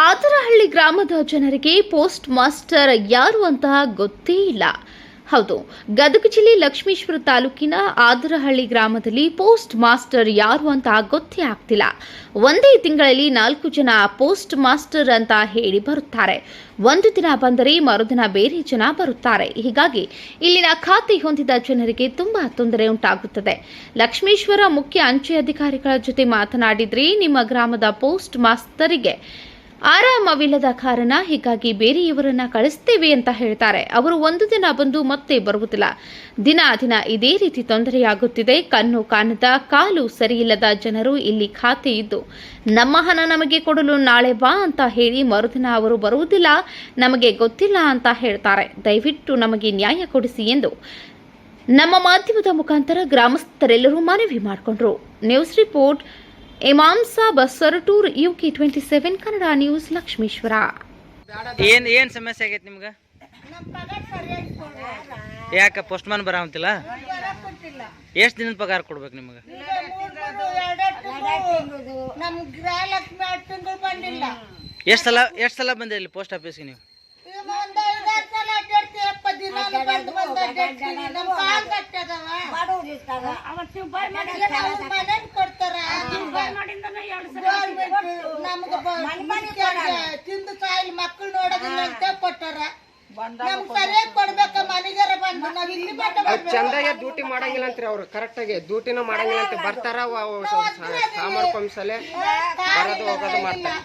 ಆತರಹಳ್ಳಿ ಗ್ರಾಮದ ಜನರಿಗೆ post master ಯಾರು ಅಂತ ಗೊತ್ತೇ ಇಲ್ಲ. ಹೌದು, ಗದಗ ಜಿಲ್ಲೆ ಲಕ್ಷ್ಮೀಶ್ವರ ತಾಲೂಕಿನ ಆದರಹಳ್ಳಿ ಗ್ರಾಮದಲ್ಲಿ ಪೋಸ್ಟ್ ಮಾಸ್ಟರ್ ಯಾರು ಅಂತ ಗೊತ್ತೇ ಆಗ್ತಿಲ್ಲ. ಒಂದೇ ತಿಂಗಳಲ್ಲಿ ನಾಲ್ಕು ಜನ ಪೋಸ್ಟ್ ಮಾಸ್ಟರ್ ಅಂತ ಹೇಳಿ ಬರುತ್ತಾರೆ. ಒಂದು ದಿನ ಬಂದರೆ ಮರುದಿನ ಬೇರೆ ಜನ ಬರುತ್ತಾರೆ. ಹೀಗಾಗಿ ಇಲ್ಲಿನ ಖಾತೆ ಹೊಂದಿದ ಜನರಿಗೆ ತುಂಬಾ ತೊಂದರೆ ಉಂಟಾಗುತ್ತದೆ. ಲಕ್ಷ್ಮೀಶ್ವರ ಮುಖ್ಯ ಅಂಚೆ ಅಧಿಕಾರಿಗಳ ಜೊತೆ ಮಾತನಾಡಿದ್ರೆ ನಿಮ್ಮ ಗ್ರಾಮದ ಪೋಸ್ಟ್ ಮಾಸ್ತರಿಗೆ ಆರಾಮವಿಲ್ಲದ ಕಾರಣ ಹೀಗಾಗಿ ಬೇರೆಯವರನ್ನ ಕಳಿಸ್ತೇವೆ ಅಂತ ಹೇಳ್ತಾರೆ. ಅವರು ಒಂದು ದಿನ ಬಂದು ಮತ್ತೆ ಬರುವುದಿಲ್ಲ. ದಿನ ದಿನ ಇದೇ ರೀತಿ ತೊಂದರೆಯಾಗುತ್ತಿದೆ. ಕಣ್ಣು ಕಾಣದ ಕಾಲು ಸರಿಯಿಲ್ಲದ ಜನರು ಇಲ್ಲಿ ಖಾತೆ ಇದ್ದು, ನಮ್ಮ ಹಣ ನಮಗೆ ಕೊಡಲು ನಾಳೆ ಬಾ ಅಂತ ಹೇಳಿ ಮರುದಿನ ಅವರು ಬರುವುದಿಲ್ಲ, ನಮಗೆ ಗೊತ್ತಿಲ್ಲ ಅಂತ ಹೇಳ್ತಾರೆ. ದಯವಿಟ್ಟು ನಮಗೆ ನ್ಯಾಯ ಕೊಡಿಸಿ ಎಂದು ನಮ್ಮ ಮಾಧ್ಯಮದ ಮುಖಾಂತರ ಗ್ರಾಮಸ್ಥರೆಲ್ಲರೂ ಮನವಿ ಮಾಡಿಕೊಂಡ್ರು. News report Imam Sab U UK twenty seven Kannada news Lakshmeshwar. ಏನ್ ಏನ್ ಸಮಸ್ಯೆ ಆಗೈತೆ ನಿಮ್ಗೆ? ಯಾಕ ಪೋಸ್ಟ್ ಮ್ಯಾನ್ ಬರಂತಿಲ್ಲ ಎಷ್ಟ್ ದಿನದ ಪಗಾರ ಕೊಡ್ಬೇಕು ನಿಮ್ಗೆ? ಎಷ್ಟು ಸಲ ಎಷ್ಟು ಸಲ ಇಲ್ಲಿ ಪೋಸ್ಟ್ ಆಫೀಸ್ಗೆ ನೀವು? ಈಗ ಒಂದ್ ಐದಾರು ಸಲ ಅಡ್ಡಾಡ್ತೀವಪ್ಪ ದಿನಾಲು ಬಂದು ಬಂದು ಅಡ್ಡಾಡ್ತೀವಿ ನಮ್ ಕಾಲ್ ಕಟ್ಟದವ ಈಗ ನಾವು ಮನೆಗ್ ಕೊಡ್ತಾರ ನಮ್ಗ ತಿಂದು ಸಾಯಿಲ್ ಮಕ್ಕಳು ನೋಡೋದಿಲ್ಲ ಅಂತ ಕೊಟ್ಟಾರ. ನಮ್ಮ ಸರಿಯಾಗಿ ಕೊಡ್ಬೇಕ ಮನೆಗಾರ ಬಂದು. ನಾವ್ ಇಲ್ಲಿ ಬಂದ ಚಂದಾಗೆ ಡ್ಯೂಟಿ ಮಾಡಂಗಿಲ್ಲ ಅಂತ್ರಿ ಅವ್ರು ಕರೆಕ್ಟಾಗಿ ಡ್ಯೂಟಿನ ಮಾಡಂಗಿಲ್ಲ ಅಂತ ಬರ್ತಾರ ಸಾಮಾರ್ಕೊಂದ್ಸಲೆ ಬರೋದು ಹೋಗೋದು ಮಾಡ್ತಾರ.